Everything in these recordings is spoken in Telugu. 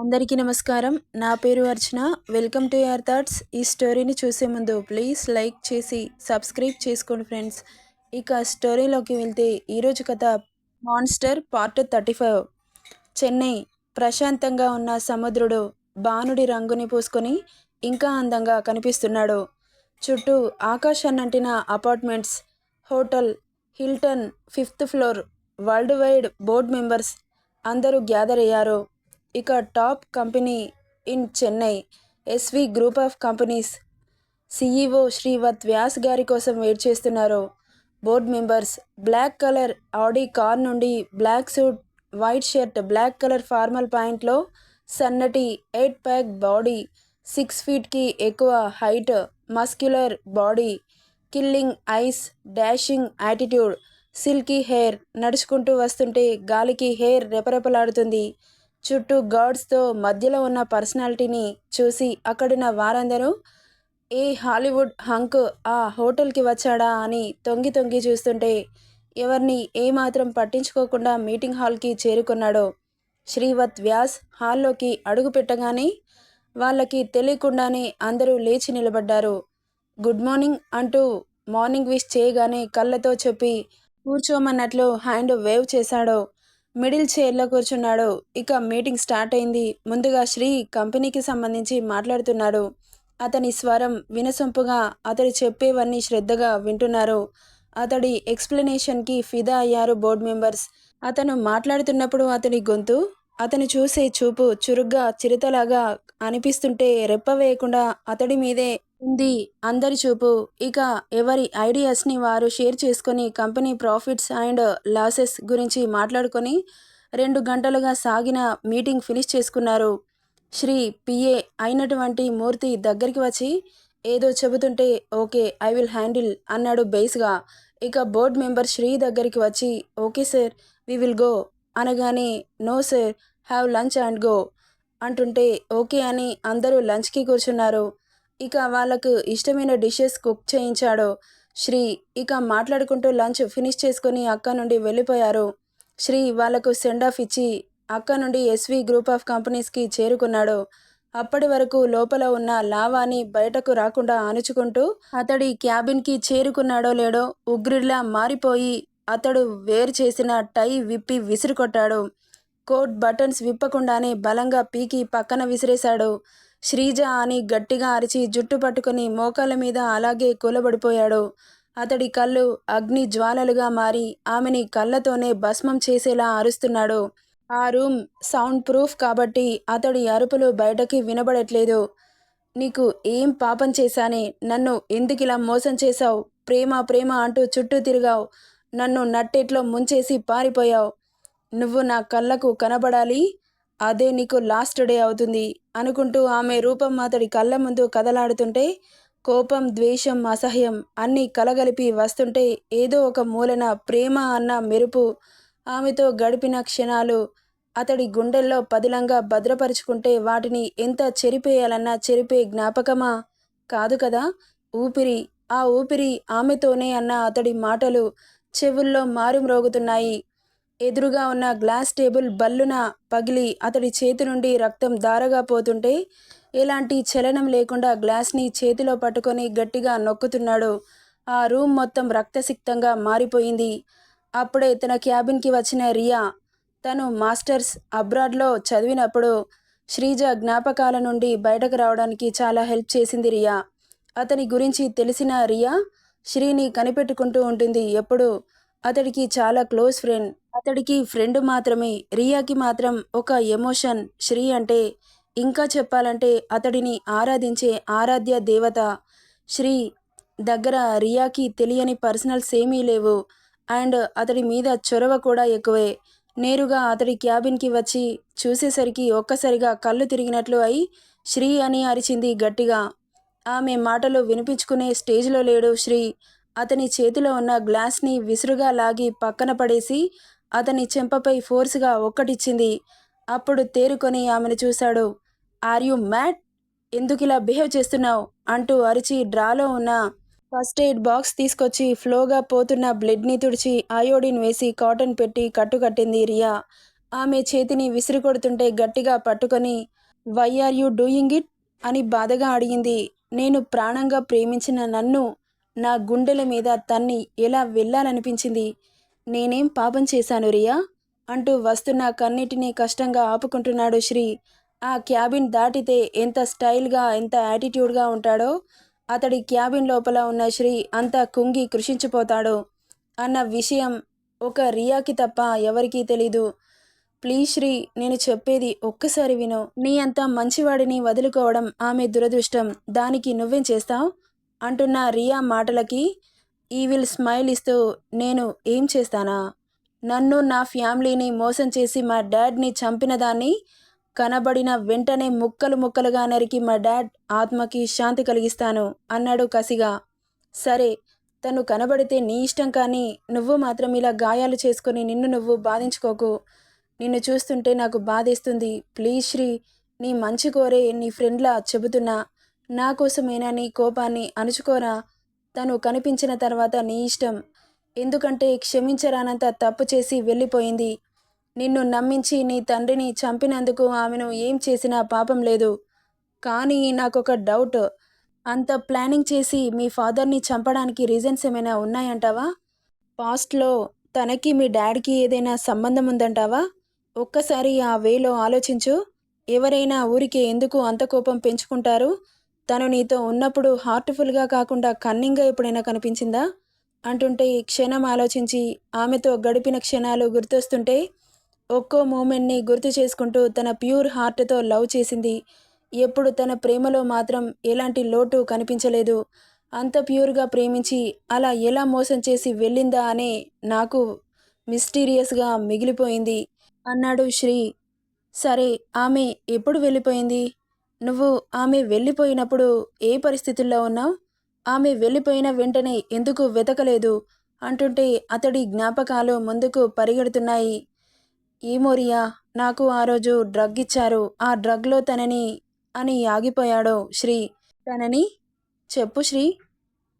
అందరికీ నమస్కారం. నా పేరు Archana. Welcome to your thoughts. ఈ స్టోరీని చూసే ముందు ప్లీజ్ లైక్ చేసి సబ్స్క్రైబ్ చేసుకోండి ఫ్రెండ్స్. ఇక స్టోరీలోకి వెళ్తే ఈరోజు కథ monster part thirty five. Chennai ప్రశాంతంగా ఉన్న సముద్రుడు బాణుడి రంగుని పూసుకొని ఇంకా అందంగా కనిపిస్తున్నాడు. చుట్టూ ఆకాశాన్నంటిన apartments hotel Hilton fifth floor world wide board members అందరూ గ్యాదర్ అయ్యారు. ఇక top company in Chennai SV group of companies. CEO Srivath Vyas గారి కోసం వెయిట్ చేస్తున్నారు. Board members black colour Audi car నుండి black suit white shirt black colour formal ప్యాంట్లో సన్నటి ఎయిట్ ప్యాక్ బాడీ సిక్స్ ఫీట్కి ఎక్కువ height muscular body killing eyes dashing attitude silky hair నడుచుకుంటూ వస్తుంటే గాలికి హెయిర్ రెపరెపలాడుతుంది. చుట్టూ గార్డ్స్తో మధ్యలో ఉన్న పర్సనాలిటీని చూసి అక్కడున్న వారందరూ ఏ హాలీవుడ్ హంక్ ఆ హోటల్కి వచ్చాడా? అని తొంగి తొంగి చూస్తుంటే ఎవరిని ఏమాత్రం పట్టించుకోకుండా మీటింగ్ హాల్కి చేరుకున్నాడో శ్రీవత్ వ్యాస్ హాల్లోకి అడుగు పెట్టగానే వాళ్ళకి తెలియకుండానే అందరూ లేచి నిలబడ్డారు. గుడ్ మార్నింగ్ అంటూ మార్నింగ్ విష్ చేయగానే కళ్ళతో చెప్పి కూర్చోమన్నట్లు హ్యాండ్ వేవ్ చేశాడు మిడిల్ చైర్లో కూర్చున్నాడు. ఇక మీటింగ్ స్టార్ట్ అయింది. ముందుగా శ్రీ కంపెనీకి సంబంధించి మాట్లాడుతున్నాడు. అతని స్వరం వినసొంపుగా అతడు చెప్పేవన్నీ శ్రద్ధగా వింటున్నారు. అతడి ఎక్స్ప్లెనేషన్కి ఫిదా అయ్యారు బోర్డు మెంబర్స్. అతను మాట్లాడుతున్నప్పుడు అతని గొంతు అతను చూసే చూపు చురుగ్గా చిరుతలాగా అనిపిస్తుంటే రెప్ప వేయకుండా అతడి మీదే ఉంది. అందరి చూపు. ఇక ఎవరి ఐడియాస్ని వారు షేర్ చేసుకొని కంపెనీ ప్రాఫిట్స్ అండ్ లాసెస్ గురించి మాట్లాడుకొని రెండు గంటలుగా సాగిన మీటింగ్ ఫినిష్ చేసుకున్నారు. శ్రీ పిఏ అయినటువంటి మూర్తి దగ్గరికి వచ్చి ఏదో చెబుతుంటే ఓకే ఐ విల్ హ్యాండిల్ అన్నాడు బేస్గా. ఇక బోర్డ్ మెంబర్ శ్రీ దగ్గరికి వచ్చి okay sir we will go అనగానే no sir have lunch and go అంటుంటే ఓకే అని అందరూ లంచ్కి కూర్చున్నారు. ఇక వాళ్ళకు ఇష్టమైన డిషెస్ కుక్ చేయించాడు. శ్రీ ఇక మాట్లాడుకుంటూ లంచ్ ఫినిష్ చేసుకుని అక్క నుండి వెళ్ళిపోయారు. శ్రీ వాళ్ళకు సెండ్ ఆఫ్ ఇచ్చి అక్క నుండి ఎస్వి గ్రూప్ ఆఫ్ కంపెనీస్కి చేరుకున్నాడు. అప్పటి వరకు లోపల ఉన్న లావాని బయటకు రాకుండా ఆనుచుకుంటూ అతడి క్యాబిన్కి చేరుకున్నాడో లేడో ఉగ్రిలా మారిపోయి అతడు వేరు చేసిన టై విప్పి విసిరికొట్టాడు. కోట్ బటన్స్ విప్పకుండానే బలంగా పీకి పక్కన విసిరేశాడు. శ్రీజ అని గట్టిగా అరిచి జుట్టు పట్టుకుని మోకాళ్ళ మీద అలాగే కూలబడిపోయాడు. అతడి కళ్ళు అగ్ని జ్వాలలుగా మారి ఆమెని కళ్ళతోనే భస్మం చేసేలా అరుస్తున్నాడు. ఆ రూమ్ సౌండ్ ప్రూఫ్ కాబట్టి అతడి అరుపులు బయటకి వినబడట్లేదు. నీకు ఏం పాపం చేశానే? నన్ను ఎందుకిలా మోసం చేశావు? ప్రేమ ప్రేమ అంటూ చుట్టూ తిరిగావు. నన్ను నట్టెట్లో ముంచేసి పారిపోయావు. నువ్వు నా కళ్ళకు కనబడాలి? అదే నీకు లాస్ట్ డే అవుతుంది అనుకుంటూ ఆమె రూపం అతడి కళ్ళ ముందు కదలాడుతుంటే కోపం ద్వేషం అసహ్యం అన్నీ కలగలిపి వస్తుంటే ఏదో ఒక మూలన ప్రేమ అన్న మెరుపు ఆమెతో గడిపిన క్షణాలు అతడి గుండెల్లో పదిలంగా భద్రపరుచుకుంటే వాటిని ఎంత చెరిపేయాలన్నా చెరిపే జ్ఞాపకమా? కాదు కదా? ఊపిరి ఆ ఊపిరి ఆమెతోనే అన్న అతడి మాటలు చెవుల్లో మారుమ్రోగుతున్నాయి. ఎదురుగా ఉన్న గ్లాస్ టేబుల్ బల్లున పగిలి అతడి చేతి నుండి రక్తం దారగా పోతుంటే ఎలాంటి చలనం లేకుండా గ్లాస్ని చేతిలో పట్టుకొని గట్టిగా నొక్కుతున్నాడు. ఆ రూమ్ మొత్తం రక్తసిక్తంగా మారిపోయింది. అప్పుడే తన క్యాబిన్కి వచ్చిన రియా తను మాస్టర్స్ అబ్రాడ్లో చదివినప్పుడు శ్రీజ జ్ఞాపకాల నుండి బయటకు రావడానికి చాలా హెల్ప్ చేసింది రియా. అతని గురించి తెలిసిన రియా శ్రీని కనిపెట్టుకుంటూ ఉంటుంది. ఎప్పుడు? అతడికి చాలా క్లోజ్ ఫ్రెండ్. అతడికి ఫ్రెండ్ మాత్రమే రియాకి మాత్రం ఒక ఎమోషన్. శ్రీ అంటే ఇంకా చెప్పాలంటే అతడిని ఆరాధించే ఆరాధ్య దేవత. శ్రీ దగ్గర రియాకి తెలియని పర్సనల్స్ ఏమీ లేవు. అండ్ అతడి మీద చొరవ కూడా ఎక్కువే. నేరుగా అతడి క్యాబిన్కి వచ్చి చూసేసరికి ఒక్కసారిగా కళ్ళు తిరిగినట్లు అయి శ్రీ అని అరిచింది గట్టిగా. ఆమె మాటలు వినిపించుకునే స్టేజ్లో లేడు శ్రీ. అతని చేతిలో ఉన్న గ్లాస్ని విసురుగా లాగి పక్కన పడేసి అతని చెంపపై ఫోర్స్గా ఒక్కటిచ్చింది. అప్పుడు తేరుకొని ఆమెను చూశాడు. ఆర్ యు మ్యాట్ ఎందుకు ఇలా బిహేవ్ చేస్తున్నావు? అంటూ అరిచి డ్రాలో ఉన్న ఫస్ట్ ఎయిడ్ బాక్స్ తీసుకొచ్చి ఫ్లోగా పోతున్న బ్లడ్ని తుడిచి అయోడిన్ వేసి కాటన్ పెట్టి కట్టుకట్టింది రియా. ఆమె చేతిని విసిరికొడుతుంటే గట్టిగా పట్టుకొని why are you doing it? అని బాధగా అడిగింది. నేను ప్రాణంగా ప్రేమించిన నన్ను నా గుండెల మీద తన్ని ఎలా వెళ్ళాలనిపించింది నేనేం పాపం చేశాను రియా? అంటూ వస్తున్న కన్నిటినీ కష్టంగా ఆపుకుంటున్నాడు శ్రీ. ఆ క్యాబిన్ దాటితే ఎంత స్టైల్గా ఎంత యాటిట్యూడ్గా ఉంటాడో అతడి క్యాబిన్ లోపల ఉన్న శ్రీ అంతా కుంగి కృషించిపోతాడు. అన్న విషయం ఒక రియాకి తప్ప ఎవరికీ తెలీదు. ప్లీజ్ శ్రీ నేను చెప్పేది ఒక్కసారి విను. నీ అంత మంచివాడిని వదులుకోవడం ఆమె దురదృష్టం. దానికి నువ్వేం చేస్తావు? అంటున్న రియా మాటలకి ఈ విల్ స్మైల్ ఇస్తూ నేను ఏం చేస్తానా? నన్ను నా ఫ్యామిలీని మోసం చేసి మా డాడ్ని చంపిన దాన్ని కనబడిన వెంటనే ముక్కలు ముక్కలుగా నరికి మా డాడ్ ఆత్మకి శాంతి కలిగిస్తాను అన్నాడు కసిగా. సరే తను కనబడితే నీ ఇష్టం కానీ నువ్వు మాత్రం ఇలా గాయాలు చేసుకొని నిన్ను నువ్వు బాధించుకోకు. నిన్ను చూస్తుంటే నాకు బాధేస్తుంది. ప్లీజ్ శ్రీ నీ మంచి కోరే నీ ఫ్రెండ్లా చెబుతున్నా. నా కోసమైనా నీ కోపాన్ని అణుచుకోరా? తను కనిపించిన తర్వాత నీ ఇష్టం. ఎందుకంటే క్షమించరానంత తప్పు చేసి వెళ్ళిపోయింది. నిన్ను నమ్మించి నీ తండ్రిని చంపినందుకు ఆమెను ఏం చేసినా పాపం లేదు. కానీ నాకొక డౌట్. అంత ప్లానింగ్ చేసి మీ ఫాదర్ని చంపడానికి రీజన్స్ ఏమైనా ఉన్నాయంటావా? పాస్ట్లో తనకి మీ డాడీకి ఏదైనా సంబంధం ఉందంటావా? ఒక్కసారి ఆ వేలో ఆలోచించు. ఎవరైనా ఊరికే ఎందుకు అంత కోపం పెంచుకుంటారు? తను నీతో ఉన్నప్పుడు హార్ట్ఫుల్గా కాకుండా కన్నింగ్గా ఎప్పుడైనా కనిపించిందా? అంటుంటే ఈ క్షణం ఆలోచించి ఆమెతో గడిపిన క్షణాలు గుర్తొస్తుంటే ఒక్కో మూమెంట్ని గుర్తు చేసుకుంటూ తన ప్యూర్ హార్ట్తో లవ్ చేసింది. ఎప్పుడు తన ప్రేమలో మాత్రం ఎలాంటి లోటు కనిపించలేదు. అంత ప్యూర్గా ప్రేమించి అలా ఎలా మోసం చేసి వెళ్ళిందా అనే నాకు మిస్టీరియస్గా మిగిలిపోయింది. అన్నాడు శ్రీ. సరే ఆమె ఎప్పుడు వెళ్ళిపోయింది? నువ్వు ఆమె వెళ్ళిపోయినప్పుడు ఏ పరిస్థితుల్లో ఉన్నావు? ఆమె వెళ్ళిపోయిన వెంటనే ఎందుకు వెతకలేదు? అంటుంటే అతడి జ్ఞాపకాలు ముందుకు పరిగెడుతున్నాయి. ఏమోరియా నాకు ఆ రోజు డ్రగ్ ఇచ్చారు. ఆ డ్రగ్లో తనని అని ఆగిపోయాడో శ్రీ. తనని? చెప్పు శ్రీ.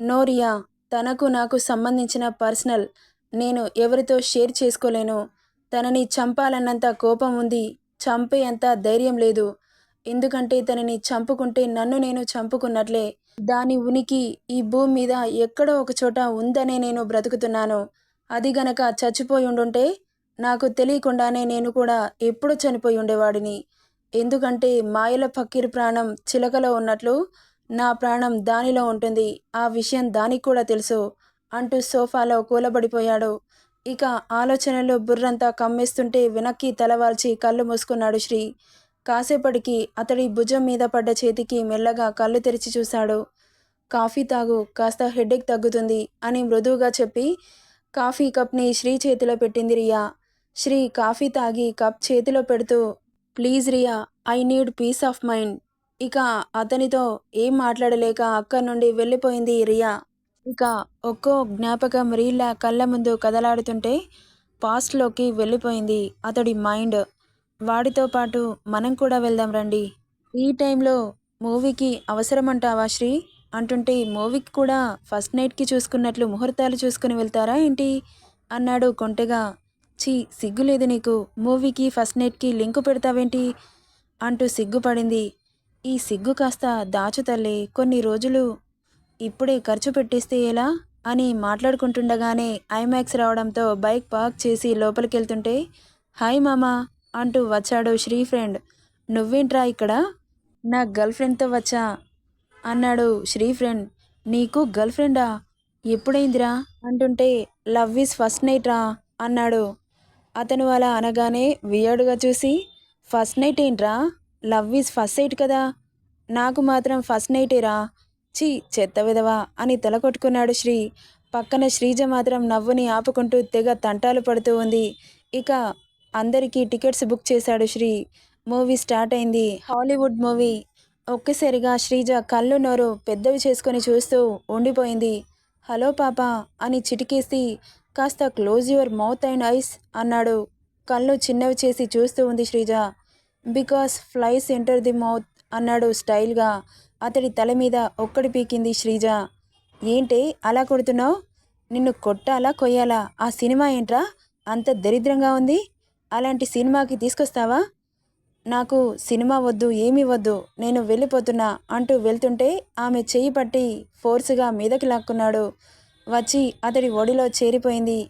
నోరియా తనకు నాకు సంబంధించిన పర్సనల్. నేను ఎవరితో షేర్ చేసుకోలేను. తనని చంపాలన్నంత కోపం ఉంది. చంపే అంత ధైర్యం లేదు. ఎందుకంటే తనని చంపుకుంటే నన్ను నేను చంపుకున్నట్లే. దాని ఉనికి ఈ భూమి మీద ఎక్కడో ఒక చోట ఉందనే నేను బ్రతుకుతున్నాను. అది గనక చచ్చిపోయి ఉండుంటే నాకు తెలియకుండానే నేను కూడా ఎప్పుడు చనిపోయి ఉండేవాడిని. ఎందుకంటే మాయల ఫకీర్ ప్రాణం చిలకలో ఉన్నట్లు నా ప్రాణం దానిలో ఉంటుంది. ఆ విషయం దానికి కూడా తెలుసు అంటూ సోఫాలో కూలబడిపోయాడు. ఇక ఆలోచనలో బుర్రంతా కమ్మేస్తుంటే వెనక్కి తలవాల్చి కళ్ళు మూసుకున్నాడు శ్రీ. కాసేపటికి అతడి భుజం మీద పడ్డ చేతికి మెల్లగా కళ్ళు తెరిచి చూశాడు. కాఫీ తాగు కాస్త హెడేక్ తగ్గుతుంది అని మృదువుగా చెప్పి కాఫీ కప్ని శ్రీ చేతిలో పెట్టింది రియా. శ్రీ కాఫీ తాగి కప్ చేతిలో పెడుతూ please Riya I need peace of mind. ఇక అతనితో ఏం మాట్లాడలేక అక్కడి నుండి వెళ్ళిపోయింది రియా. ఇక ఒక్కో జ్ఞాపకం రీలా కళ్ళ ముందు కదలాడుతుంటే పాస్ట్లోకి వెళ్ళిపోయింది అతడి మైండ్. వాడితో పాటు మనం కూడా వెళ్దాం రండి. ఈ టైంలో మూవీకి అవసరమంటావా శ్రీ? అంటుంటే మూవీకి కూడా ఫస్ట్ నైట్కి చూసుకున్నట్లు ముహూర్తాలు చూసుకుని వెళ్తారా ఏంటి? అన్నాడు కొంటెగా. చీ సిగ్గులేదు నీకు. మూవీకి ఫస్ట్ నైట్కి లింకు పెడతావేంటి? అంటూ సిగ్గుపడింది. ఈ సిగ్గు కాస్త దాచు తల్లి. కొన్ని రోజులు ఇప్పుడే ఖర్చు పెట్టేస్తే ఎలా? అని మాట్లాడుకుంటుండగానే ఐమాక్స్ రావడంతో బైక్ పార్క్ చేసి లోపలికి వెళ్తుంటే హాయ్ మామా. అంటూ వచ్చాడు శ్రీ ఫ్రెండ్. నువ్వేంట్రా ఇక్కడ? నా గర్ల్ ఫ్రెండ్తో వచ్చా? అన్నాడు శ్రీ ఫ్రెండ్. నీకు గర్ల్ ఫ్రెండా? ఎప్పుడైందిరా? అంటుంటే లవ్ ఈజ్ ఫస్ట్ నైట్? రా అన్నాడు. అతను అలా అనగానే వియర్డ్గా చూసి ఫస్ట్ నైట్ ఏంట్రా? లవ్ ఈజ్ ఫస్ట్ నైట్ కదా? నాకు మాత్రం ఫస్ట్ నైటేరా? చీ చెత్త విధవా? అని తల కొట్టుకున్నాడు శ్రీ. పక్కన శ్రీజ మాత్రం నవ్వుని ఆపుకుంటూ తెగ తంటాలు పడుతూ ఉంది. ఇక అందరికీ టికెట్స్ బుక్ చేశాడు శ్రీ. మూవీ స్టార్ట్ అయింది. హాలీవుడ్ మూవీ ఒక్కసారిగా శ్రీజ కళ్ళు నోరు పెద్దవి చేసుకొని చూస్తూ ఉండిపోయింది. హలో పాప అని చిటికేసి కాస్త close your mouth and eyes అన్నాడు. కళ్ళు చిన్నవి చేసి చూస్తూ ఉంది Sreeja. Because flies enter the mouth అన్నాడు స్టైల్గా. అతడి తల మీద ఒక్కడి పీకింది శ్రీజ. ఏంటి అలా కొడుతున్నావు? నిన్ను కొట్టాలా కొయ్యాలా? ఆ సినిమా ఏంట్రా? అంత దరిద్రంగా ఉంది? అలాంటి సినిమాకి తీసుకొస్తావా? నాకు సినిమా వద్దు ఏమీ వద్దు నేను వెళ్ళిపోతున్నా అంటూ వెళ్తుంటే ఆమె చెయ్యి పట్టి ఫోర్స్గా మీదకి లాక్కున్నాడు. వచ్చి అతడి ఒడిలో చేరిపోయింది.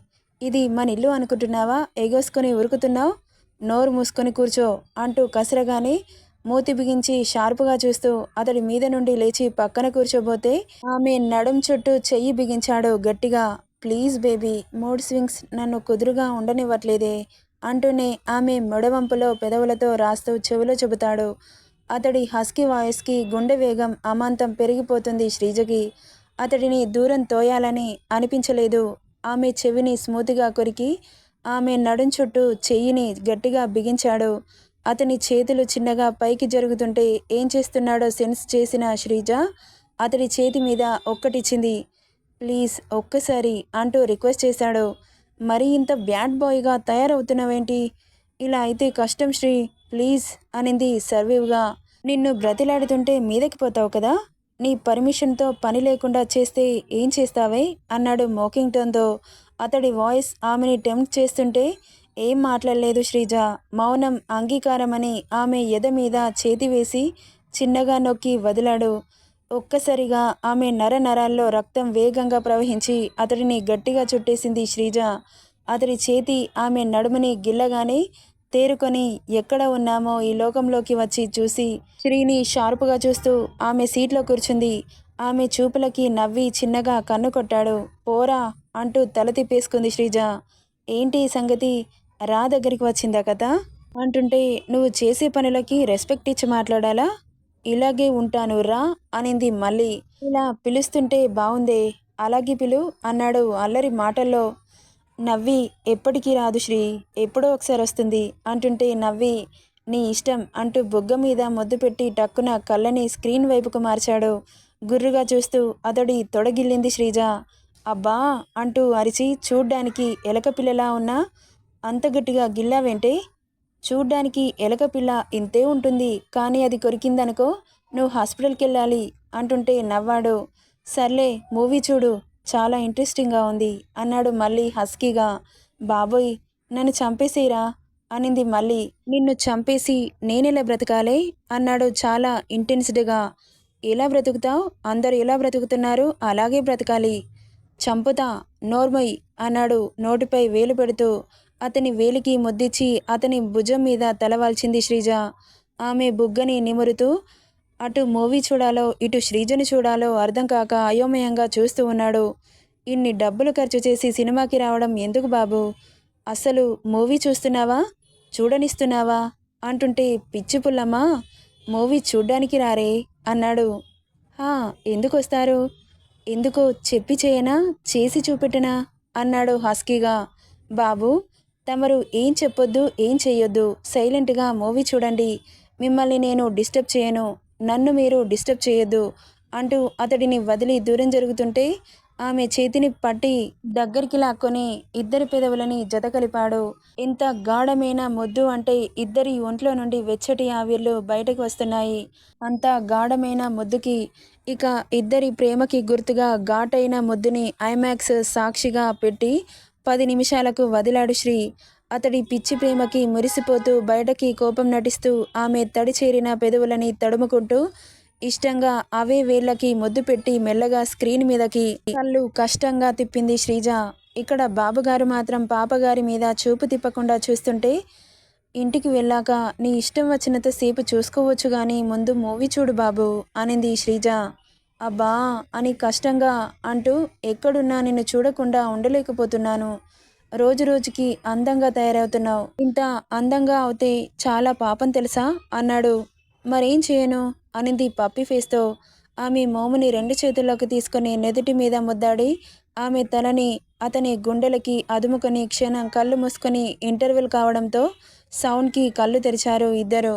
ఇది మన ఇల్లు అనుకుంటున్నావా? ఎగోసుకొని ఉరుకుతున్నావు? నోరు మూసుకొని కూర్చో అంటూ కసరగానే మూతి బిగించి షార్పుగా చూస్తూ అతడి మీద నుండి లేచి పక్కన కూర్చోబోతే ఆమె నడుం చుట్టూ చెయ్యి బిగించాడు గట్టిగా. ప్లీజ్ బేబీ మూడ్ స్వింగ్స్ నన్ను కుదురుగా ఉండనివ్వట్లేదే. అంటూనే ఆమె మెడవంపులో పెదవులతో రాస్తూ చెవిలో చెబుతాడు. అతడి హస్కీ వాయిస్కి గుండె వేగం అమాంతం పెరిగిపోతుంది శ్రీజకి. అతడిని దూరం తోయాలని అనిపించలేదు. ఆమె చెవిని స్మూత్గా కొరికి ఆమె నడుం చుట్టూ చెయ్యిని గట్టిగా బిగించాడు. అతని చేతులు చిన్నగా పైకి జరుగుతుంటే ఏం చేస్తున్నాడో సెన్స్ చేసిన శ్రీజ అతడి చేతి మీద ఒక్కటిచ్చింది. ప్లీజ్ ఒక్కసారి అంటూ రిక్వెస్ట్ చేశాడు. మరి ఇంత బ్యాడ్ బాయ్గా తయారవుతున్నావేంటి? ఇలా అయితే కష్టం శ్రీ ప్లీజ్ అనింది సర్వీవ్గా. నిన్ను బ్రతిలాడుతుంటే మీదకి పోతావు కదా? నీ పర్మిషన్తో పని లేకుండా చేస్తే ఏం చేస్తావే? అన్నాడు మోకింగ్టన్తో. అతడి వాయిస్ ఆమెని టెంప్ట్ చేస్తుంటే ఏం మాట్లాడలేదు శ్రీజ. మౌనం అంగీకారమని ఆమె ఎద మీద చేతి వేసి చిన్నగా నొక్కి వదిలాడు. ఒక్కసారిగా ఆమె నర నరాల్లో రక్తం వేగంగా ప్రవహించి అతడిని గట్టిగా చుట్టేసింది శ్రీజ. అతడి చేతి ఆమె నడుముని గిల్లగానే తేరుకొని ఎక్కడ ఉన్నామో ఈ లోకంలోకి వచ్చి చూసి శ్రీని షార్పుగా చూస్తూ ఆమె సీట్లో కూర్చుంది. ఆమె చూపులకి నవ్వి చిన్నగా కన్ను కొట్టాడు. పోరా అంటూ తల తిప్పేసుకుంది శ్రీజ. ఏంటి సంగతి? రా దగ్గరికి వచ్చిందా కదా అంటుంటే నువ్వు చేసే పనులకి రెస్పెక్ట్ ఇచ్చి మాట్లాడాలా? ఇలాగే ఉంటాను రా అనింది మళ్ళీ. ఇలా పిలుస్తుంటే బాగుందే అలాగే పిలు అన్నాడు అల్లరి మాటల్లో. నవ్వి ఎప్పటికీ రాదు శ్రీ. ఎప్పుడో ఒకసారి వస్తుంది అంటుంటే నవ్వి నీ ఇష్టం అంటూ బుగ్గ మీద ముద్దు పెట్టి టక్కున కళ్ళని స్క్రీన్ వైపుకు మార్చాడు. గుర్రుగా చూస్తూ అతడి తొడగిల్లింది శ్రీజ. అబ్బా అంటూ అరిచి చూడ్డానికి ఎలక పిల్లలా ఉన్నా అంత గట్టిగా గిల్లావేంటే? చూడ్డానికి ఎలక పిల్ల ఇంతే ఉంటుంది కానీ అది కొరికిందనుకో నువ్వు హాస్పిటల్కి వెళ్ళాలి అంటుంటే నవ్వాడు. సర్లే మూవీ చూడు చాలా ఇంట్రెస్టింగ్గా ఉంది అన్నాడు మళ్ళీ హస్కీగా. బాబోయ్ నన్ను చంపేసేరా అనింది మళ్ళీ. నిన్ను చంపేసి నేనెలా బ్రతకాలే అన్నాడు చాలా ఇంటెన్స్డ్గా. ఎలా బ్రతుకుతావు? అందరు ఎలా బ్రతుకుతున్నారు? అలాగే బ్రతకాలి. చంపుతా నోర్మయ్ అన్నాడు నోటిపై వేలు పెడుతూ. అతని వేలికి ముద్దిచ్చి అతని భుజం మీద తలవాల్చింది శ్రీజ. ఆమె బుగ్గని నిమురుతూ అటు మూవీ చూడాలో ఇటు శ్రీజను చూడాలో అర్థం కాక అయోమయంగా చూస్తూ ఉన్నాడు. ఇన్ని డబ్బులు ఖర్చు చేసి సినిమాకి రావడం ఎందుకు బాబు? అసలు మూవీ చూస్తున్నావా? చూడనిస్తున్నావా? అంటుంటే పిచ్చి పుల్లమ్మా మూవీ చూడ్డానికి రారే అన్నాడు. ఎందుకు వస్తారు ఎందుకో చెప్పి చేయనా? చేసి చూపెట్టనా? అన్నాడు హస్కీగా. బాబు తమరు ఏం చెప్పొద్దు ఏం చేయొద్దు సైలెంట్గా మూవీ చూడండి. మిమ్మల్ని నేను డిస్టర్బ్ చేయను. నన్ను మీరు డిస్టర్బ్ చేయొద్దు అంటూ అతడిని వదిలి దూరం జరుగుతుంటే ఆమె చేతిని పట్టి దగ్గరికి లాక్కొని ఇద్దరి పెదవులని జతకలిపాడు ఇంత గాఢమైన ముద్దు అంటే ఇద్దరి ఒంట్లో నుండి వెచ్చటి ఆవిర్లు బయటకు వస్తున్నాయి. అంత గాఢమైన ముద్దుకి ఇక ఇద్దరి ప్రేమకి గుర్తుగా ఘాటైన ముద్దుని ఐమాక్స్ సాక్షిగా పెట్టి పది నిమిషాలకు వదిలాడు శ్రీ. అతడి పిచ్చి ప్రేమకి మురిసిపోతూ బయటకి కోపం నటిస్తూ ఆమె తడి చేరిన పెదవులని తడుముకుంటూ ఇష్టంగా అవే వేళ్ళకి ముద్దు పెట్టి మెల్లగా స్క్రీన్ మీదకి కళ్ళు కష్టంగా తిప్పింది శ్రీజ. ఇక్కడ బాబుగారు మాత్రం పాపగారి మీద చూపు తిప్పకుండా చూస్తుంటే ఇంటికి వెళ్ళాక నీ ఇష్టం వచ్చినంత సేపు చూసుకోవచ్చు కానీ ముందు మూవీ చూడు బాబు అనింది శ్రీజ. అబ్బా అని కష్టంగా అంటూ ఎక్కడున్నా నిన్ను చూడకుండా ఉండలేకపోతున్నాను. రోజు రోజుకి అందంగా తయారవుతున్నావు. ఇంత అందంగా అవుతే చాలా పాపం తెలుసా? అన్నాడు. మరేం చేయను? అనింది పప్పి ఫేస్తో. ఆమె మోముని రెండు చేతుల్లోకి తీసుకుని నెదుటి మీద ముద్దాడి ఆమె తలని అతని గుండెలకి అదుముకొని క్షణం కళ్ళు మూసుకొని ఇంటర్వెల్ కావడంతో సౌండ్కి కళ్ళు తెరిచారు ఇద్దరు.